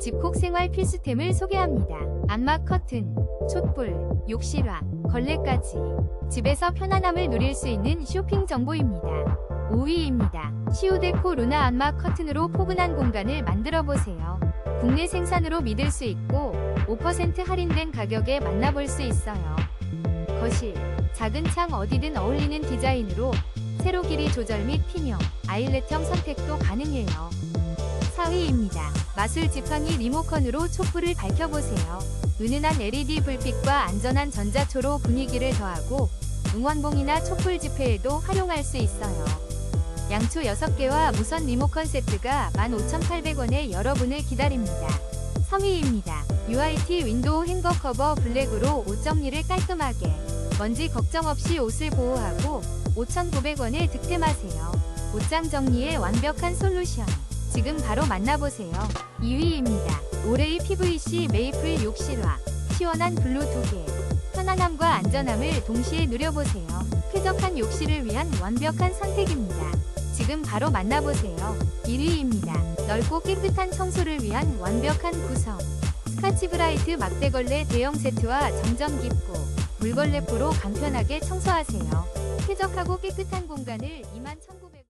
집콕 생활 필수템을 소개합니다. 안마 커튼, 촛불, 욕실화, 걸레까지 집에서 편안함을 누릴 수 있는 쇼핑 정보입니다. 5위입니다. 시우데코 루나 안마 커튼으로 포근한 공간을 만들어 보세요. 국내 생산으로 믿을 수 있고 5% 할인된 가격에 만나볼 수 있어요. 거실, 작은 창 어디든 어울리는 디자인으로 세로 길이 조절 및 피명, 아일렛형 선택도 가능해요. 4위입니다. 마술 지팡이 리모컨으로 촛불을 밝혀보세요. 은은한 LED 불빛과 안전한 전자초로 분위기를 더하고 응원봉이나 촛불 집회에도 활용할 수 있어요. 양초 6개와 무선 리모컨 세트가 15,800원에 여러분을 기다립니다. 3위입니다. UIT 윈도우 행거 커버 블랙으로 옷 정리를 깔끔하게 먼지 걱정 없이 옷을 보호하고 5,900원에 득템하세요. 옷장 정리의 완벽한 솔루션. 지금 바로 만나보세요. 2위입니다. 오레이 PVC 메이플 욕실화. 시원한 블루 2개. 편안함과 안전함을 동시에 누려보세요. 쾌적한 욕실을 위한 완벽한 선택입니다. 지금 바로 만나보세요. 1위입니다. 넓고 깨끗한 청소를 위한 완벽한 구성. 스카치브라이트 막대걸레 대형 세트와 정전 기포, 물걸레포로 간편하게 청소하세요. 쾌적하고 깨끗한 공간을 21,900